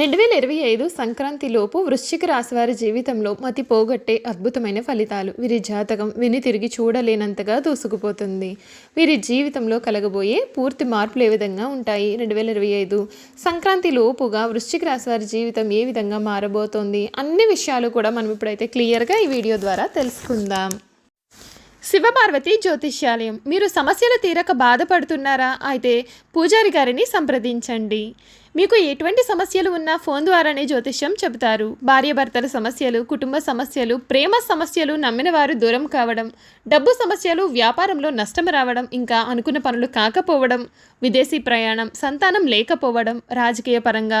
రెండు వేల ఇరవై ఐదు సంక్రాంతిలోపు వృశ్చిక రాశి వారి జీవితంలో మతి పోగొట్టే అద్భుతమైన ఫలితాలు. వీరి జాతకం విని తిరిగి చూడలేనంతగా దూసుకుపోతుంది. వీరి జీవితంలో కలగబోయే పూర్తి మార్పులు ఏ విధంగా ఉంటాయి? రెండు వేల ఇరవై ఐదు సంక్రాంతి లోపుగా వృశ్చిక రాశి వారి జీవితం ఏ విధంగా మారబోతోంది? అన్ని విషయాలు కూడా మనం ఇప్పుడైతే క్లియర్గా ఈ వీడియో ద్వారా తెలుసుకుందాం. శివపార్వతి జ్యోతిష్యాలయం. మీరు సమస్యలు తీరక బాధపడుతున్నారా? అయితే పూజారి గారిని సంప్రదించండి. మీకు ఎటువంటి సమస్యలు ఉన్నా ఫోన్ ద్వారానే జ్యోతిష్యం చెబుతారు. భార్యాభర్తల సమస్యలు కుటుంబ సమస్యలు ప్రేమ సమస్యలు నమ్మిన వారు దూరం కావడం డబ్బు సమస్యలు వ్యాపారంలో నష్టం రావడం ఇంకా అనుకున్న పనులు కాకపోవడం విదేశీ ప్రయాణం సంతానం లేకపోవడం రాజకీయ పరంగా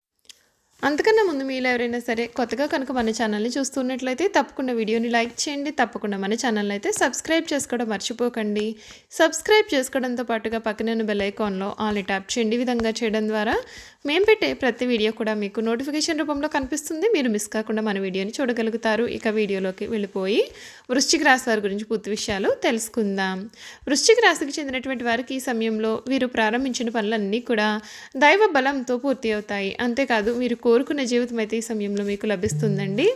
అంతకన్నా ముందు మీలో ఎవరైనా సరే కొత్తగా కనుక మన ఛానల్ని చూస్తున్నట్లయితే తప్పకుండా వీడియోని లైక్ చేయండి. తప్పకుండా మన ఛానల్ అయితే సబ్స్క్రైబ్ చేసుకోవడం మర్చిపోకండి. సబ్స్క్రైబ్ చేసుకోవడంతో పాటుగా పక్కనే ఉన్న బెల్ ఐకాన్లో ట్యాప్ చేయండి. విధంగా చేయడం ద్వారా మేము పెట్టే ప్రతి వీడియో కూడా మీకు నోటిఫికేషన్ రూపంలో కనిపిస్తుంది. మీరు మిస్ కాకుండా మన వీడియోని చూడగలుగుతారు. ఇక వీడియోలోకి వెళ్ళిపోయి వృశ్చిక రాశి వారి గురించి పూర్తి విషయాలు తెలుసుకుందాం. వృశ్చిక రాశికి చెందినటువంటి వారికి ఈ సమయంలో వీరు ప్రారంభించిన పనులన్నీ కూడా దైవ బలంతో పూర్తి అవుతాయి. అంతేకాదు మీరు కోరుకున్న జీవితం అయితే ఈ సమయంలో మీకు లభిస్తుందండి.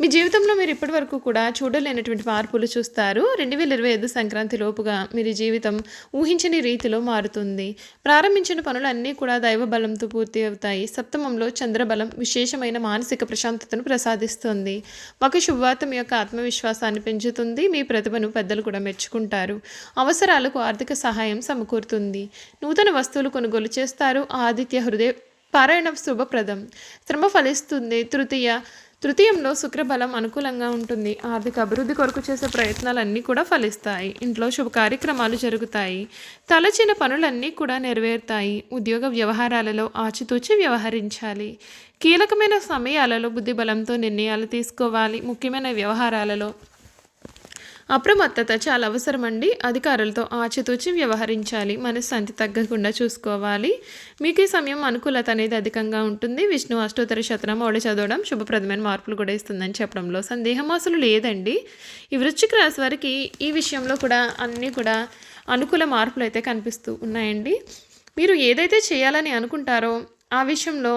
మీ జీవితంలో మీరు ఇప్పటివరకు కూడా చూడలేనటువంటి మార్పులు చూస్తారు. రెండు వేల ఇరవై ఐదు సంక్రాంతి లోపుగా మీరు జీవితం ఊహించని రీతిలో మారుతుంది. ప్రారంభించిన పనులన్నీ కూడా దైవ బలంతో పూర్తి అవుతాయి. సప్తమంలో చంద్రబలం విశేషమైన మానసిక ప్రశాంతతను ప్రసాదిస్తుంది. ఒక శుభవార్త మీ యొక్క ఆత్మవిశ్వాసాన్ని పెంచుతుంది. మీ ప్రతిభను పెద్దలు కూడా మెచ్చుకుంటారు. అవసరాలకు ఆర్థిక సహాయం సమకూరుతుంది. నూతన వస్తువులు కొనుగోలు చేస్తారు. ఆదిత్య హృదయ పారాయణం శుభప్రదం. శ్రమ ఫలిస్తుంది. తృతీయ తృతీయంలో శుక్రబలం అనుకూలంగా ఉంటుంది. ఆర్థిక అభివృద్ధి కొరకు చేసే ప్రయత్నాలన్నీ కూడా ఫలిస్తాయి. ఇంట్లో శుభ కార్యక్రమాలు జరుగుతాయి. తలచిన పనులన్నీ కూడా నెరవేరుతాయి. ఉద్యోగ వ్యవహారాలలో ఆచితూచి వ్యవహరించాలి. కీలకమైన సమయాలలో బుద్ధిబలంతో నిర్ణయాలు తీసుకోవాలి. ముఖ్యమైన వ్యవహారాలలో అప్రమత్తత చాలా అవసరమండి. అధికారులతో ఆచితూచి వ్యవహరించాలి. మనశ్శాంతి తగ్గకుండా చూసుకోవాలి. మీకు ఈ సమయం అనుకూలత అనేది అధికంగా ఉంటుంది. విష్ణు అష్టోత్తర శతనం ఓడ చదవడం శుభప్రదమైన మార్పులు కూడా ఇస్తుందని చెప్పడంలో సందేహం అసలు లేదండి. ఈ వృశ్చిక రాశి వారికి ఈ విషయంలో కూడా అన్నీ కూడా అనుకూల మార్పులు అయితే కనిపిస్తూ ఉన్నాయండి. మీరు ఏదైతే చేయాలని అనుకుంటారో ఆ విషయంలో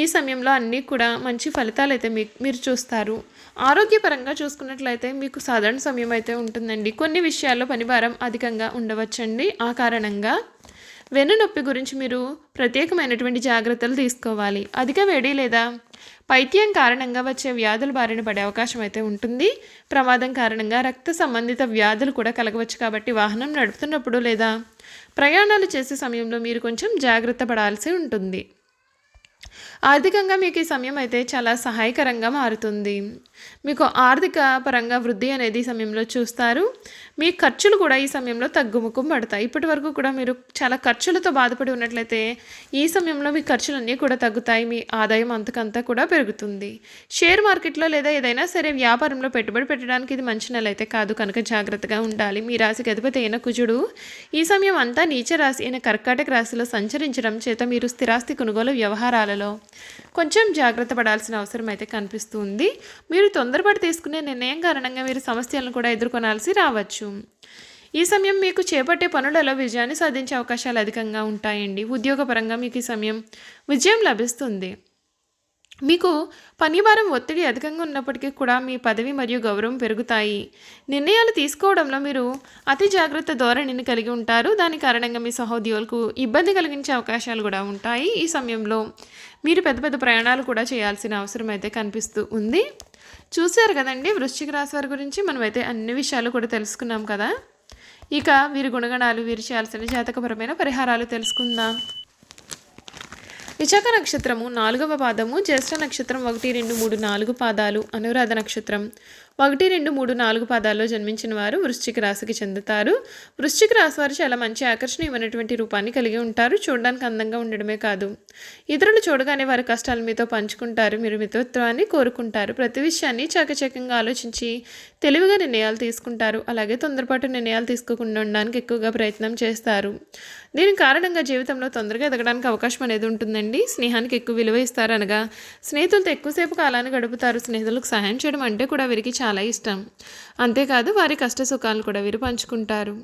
ఈ సమయంలో అన్నీ కూడా మంచి ఫలితాలు అయితే మీ మీరు చూస్తారు. ఆరోగ్యపరంగా చూసుకున్నట్లయితే మీకు సాధారణ సమయం అయితే ఉంటుందండి. కొన్ని విషయాల్లో పనిభారం అధికంగా ఉండవచ్చండి. ఆ కారణంగా వెన్నునొప్పి గురించి మీరు ప్రత్యేకమైనటువంటి జాగ్రత్తలు తీసుకోవాలి. అధిక వేడి లేదా పైత్యం కారణంగా వచ్చే వ్యాధుల బారిన పడే అవకాశం అయితే ఉంటుంది. ప్రమాదం కారణంగా రక్త సంబంధిత వ్యాధులు కూడా కలగవచ్చు కాబట్టి వాహనం నడుపుతున్నప్పుడు లేదా ప్రయాణాలు చేసే సమయంలో మీరు కొంచెం జాగ్రత్త పడాల్సి ఉంటుంది. ఆర్థికంగా మీకు ఈ సమయం అయితే చాలా సహాయకరంగా మారుతుంది. మీకు ఆర్థిక పరంగా వృద్ధి అనేది ఈ సమయంలో చూస్తారు. మీ ఖర్చులు కూడా ఈ సమయంలో తగ్గుముఖం పడతాయి. ఇప్పటి వరకు కూడా మీరు చాలా ఖర్చులతో బాధపడి ఉన్నట్లయితే ఈ సమయంలో మీ ఖర్చులన్నీ కూడా తగ్గుతాయి. మీ ఆదాయం అంతకంతా కూడా పెరుగుతుంది. షేర్ మార్కెట్లో లేదా ఏదైనా సరే వ్యాపారంలో పెట్టుబడి పెట్టడానికి ఇది మంచి నెల అయితే కాదు. కనుక జాగ్రత్తగా ఉండాలి. మీ రాశికి అధిపతి అయిన కుజుడు ఈ సమయం అంతా నీచ రాశి అయిన కర్కాటక రాశిలో సంచరించడం చేత మీరు స్థిరాస్తి కొనుగోలు వ్యవహారాలలో కొంచెం జాగ్రత్త పడాల్సిన అవసరం అయితే కనిపిస్తుంది. మీరు తొందరపడి తీసుకునే నిర్ణయం కారణంగా మీరు సమస్యలను కూడా ఎదుర్కొనాల్సి రావచ్చు. ఈ సమయం మీకు చేపట్టే పనులలో విజయాన్ని సాధించే అవకాశాలు అధికంగా ఉంటాయండి. ఉద్యోగపరంగా మీకు ఈ సమయం విజయం లభిస్తుంది. మీకు పనిభారం ఒత్తిడి అధికంగా ఉన్నప్పటికీ కూడా మీ పదవి మరియు గౌరవం పెరుగుతాయి. నిర్ణయాలు తీసుకోవడంలో మీరు అతి జాగ్రత్త ధోరణిని కలిగి ఉంటారు. దాని కారణంగా మీ సహోద్యోగులకు ఇబ్బంది కలిగించే అవకాశాలు కూడా ఉంటాయి ఈ సమయంలో. మీరు పెద్ద పెద్ద ప్రయాణాలు కూడా చేయాల్సిన అవసరం అయితే కనిపిస్తూ ఉంది. చూశారు కదండి వృశ్చిక రాశి వారి గురించి మనమైతే అన్ని విషయాలు కూడా తెలుసుకున్నాం కదా. ఇక వీరి గుణగణాలు వీరు చేయాల్సిన జాతకపరమైన పరిహారాలు తెలుసుకుందాం. విశాఖ నక్షత్రము నాలుగవ పాదము జ్యేష్ఠ నక్షత్రం ఒకటి రెండు మూడు నాలుగు పాదాలు అనురాధ నక్షత్రం. ఒకటి రెండు మూడు నాలుగు పాదాల్లో జన్మించిన వారు వృశ్చిక రాశికి చెందుతారు. వృశ్చిక రాశి వారు చాలా మంచి ఆకర్షణీయమైనటువంటి రూపాన్ని కలిగి ఉంటారు. చూడడానికి అందంగా ఉండడమే కాదు. ఇతరులు చూడగానే వారి కష్టాలు మీతో పంచుకుంటారు. మీరు మిత్రత్వాన్ని కోరుకుంటారు. ప్రతి విషయాన్ని చాకచక్యంగా ఆలోచించి తెలివిగా నిర్ణయాలు తీసుకుంటారు. అలాగే తొందరపాటు నిర్ణయాలు తీసుకోకుండా ఉండడానికి ఎక్కువగా ప్రయత్నం చేస్తారు. దీని కారణంగా జీవితంలో తొందరగా ఎదగడానికి అవకాశం అనేది ఉంటుందండి. స్నేహానికి ఎక్కువ విలువ ఇస్తారు అనగా స్నేహితులతో ఎక్కువసేపు కాలాన్ని గడుపుతారు. స్నేహితులకు సహాయం చేయడం అంటే కూడా వీరికి చాలా చాలా ఇష్టం. అంతేకాదు వారి కష్ట సుఖాలు కూడా వీరు పంచుకుంటారు.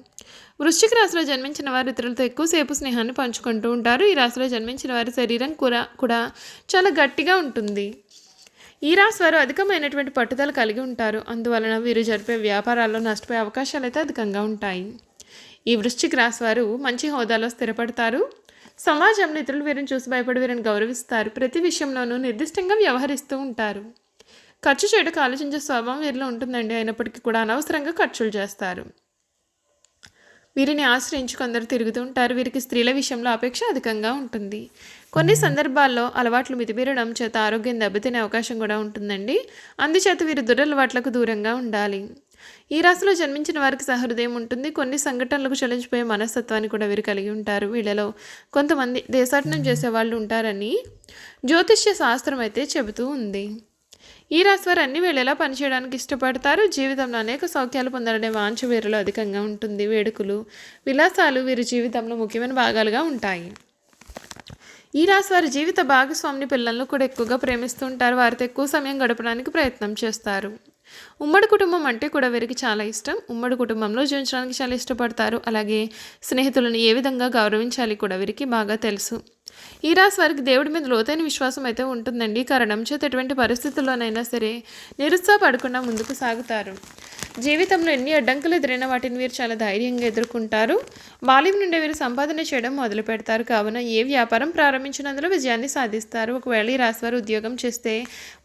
వృశ్చిక రాశిలో జన్మించిన వారు ఇతరులతో ఎక్కువసేపు స్నేహాన్ని పంచుకుంటూ ఉంటారు. ఈ రాశిలో జన్మించిన వారి శరీరం కూడా కూడా చాలా గట్టిగా ఉంటుంది. ఈ రాశి వారు అధికమైనటువంటి పట్టుదల కలిగి ఉంటారు. అందువలన వీరు జరిపే వ్యాపారాల్లో నష్టపోయే అవకాశాలు అయితే అధికంగా ఉంటాయి. ఈ వృశ్చిక రాశి వారు మంచి హోదాలో స్థిరపడతారు. సమాజంలో ఇతరులు వీరిని చూసి భయపడి వీరిని గౌరవిస్తారు. ప్రతి విషయంలోనూ నిర్దిష్టంగా వ్యవహరిస్తూ ఉంటారు. ఖర్చు చేయడానికి ఆలోచించే స్వభావం వీరిలో ఉంటుందండి. అయినప్పటికీ కూడా అనవసరంగా ఖర్చులు చేస్తారు. వీరిని ఆశ్రయించి కొందరు తిరుగుతూ ఉంటారు. వీరికి స్త్రీల విషయంలో అపేక్ష అధికంగా ఉంటుంది. కొన్ని సందర్భాల్లో అలవాట్లు మితిమీరడం చేత ఆరోగ్యం దెబ్బతినే అవకాశం కూడా ఉంటుందండి. అందుచేత వీరు దురలవాట్లకు దూరంగా ఉండాలి. ఈ రాశిలో జన్మించిన వారికి సహృదయం ఉంటుంది. కొన్ని సంఘటనలకు చలించిపోయే మనస్తత్వాన్ని కూడా వీరు కలిగి ఉంటారు. వీళ్ళలో కొంతమంది దేశాటనం చేసే వాళ్ళు ఉంటారని జ్యోతిష్య శాస్త్రం అయితే చెబుతూ ఉంది. ఈ రాశి వారు అన్ని వేళలా పనిచేయడానికి ఇష్టపడతారు. జీవితంలో అనేక సౌఖ్యాలు పొందాలనే వాంఛ వీరిలో అధికంగా ఉంటుంది. వేడుకలు విలాసాలు వీరి జీవితంలో ముఖ్యమైన భాగాలుగా ఉంటాయి. ఈ రాశి వారి జీవిత భాగస్వామిని పిల్లలను కూడా ఎక్కువగా ప్రేమిస్తూ ఉంటారు వారితో ఎక్కువ సమయం గడపడానికి ప్రయత్నం చేస్తారు. ఉమ్మడి కుటుంబం అంటే కూడా వీరికి చాలా ఇష్టం. ఉమ్మడి కుటుంబంలో జీవించడానికి చాలా ఇష్టపడతారు. అలాగే స్నేహితులను ఏ విధంగా గౌరవించాలి కూడా వీరికి బాగా తెలుసు. ఈ రాశి వారికి దేవుడి మీద లోతైన విశ్వాసం అయితే ఉంటుందండి. కారణం చేత ఎటువంటి పరిస్థితుల్లోనైనా సరే నిరుత్సాహపడకుండా ముందుకు సాగుతారు. జీవితంలో ఎన్ని అడ్డంకులు ఎదురైన వాటిని వీరు చాలా ధైర్యంగా ఎదుర్కొంటారు. బాల్యం నుండి వీరు సంపాదన చేయడం మొదలు పెడతారు. కావున ఏ వ్యాపారం ప్రారంభించినందులో విజయాన్ని సాధిస్తారు. ఒకవేళ ఈ రాశి వారు ఉద్యోగం చేస్తే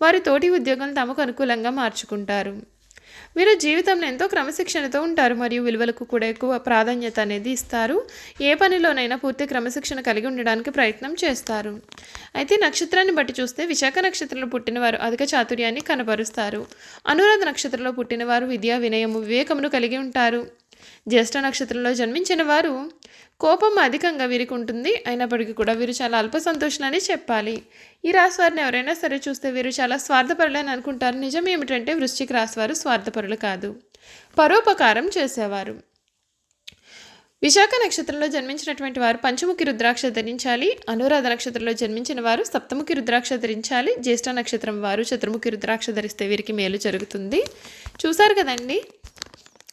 వారి తోటి ఉద్యోగం తమకు అనుకూలంగా మార్చుకుంటారు. వీరు జీవితంలో ఎంతో క్రమశిక్షణతో ఉంటారు మరియు విలువలకు కూడా ఎక్కువ ప్రాధాన్యత అనేది ఇస్తారు. ఏ పనిలోనైనా పూర్తి క్రమశిక్షణ కలిగి ఉండడానికి ప్రయత్నం చేస్తారు. అయితే నక్షత్రాన్ని బట్టి చూస్తే విశాఖ నక్షత్రంలో పుట్టినవారు అధిక చాతుర్యాన్ని కనబరుస్తారు. అనురాధ నక్షత్రంలో పుట్టినవారు విద్యా వినయము వివేకమును కలిగి ఉంటారు. జ్యేష్ఠ నక్షత్రంలో జన్మించిన వారు కోపం అధికంగా వీరికి ఉంటుంది అయినప్పటికీ కూడా వీరు చాలా అల్ప సంతోషులని చెప్పాలి. ఈ రాశి వారిని ఎవరైనా సరే చూస్తే వీరు చాలా స్వార్థపరులు అని అనుకుంటారు. నిజం ఏమిటంటే వృశ్చిక రాశి వారు స్వార్థపరులు కాదు. పరోపకారం చేసేవారు. విశాఖ నక్షత్రంలో జన్మించినటువంటి వారు పంచముఖి రుద్రాక్ష ధరించాలి. అనురాధ నక్షత్రంలో జన్మించిన వారు సప్తముఖి రుద్రాక్ష ధరించాలి. జ్యేష్ఠ నక్షత్రం వారు చతుర్ముఖి రుద్రాక్ష ధరిస్తే వీరికి మేలు జరుగుతుంది. చూశారు కదండి?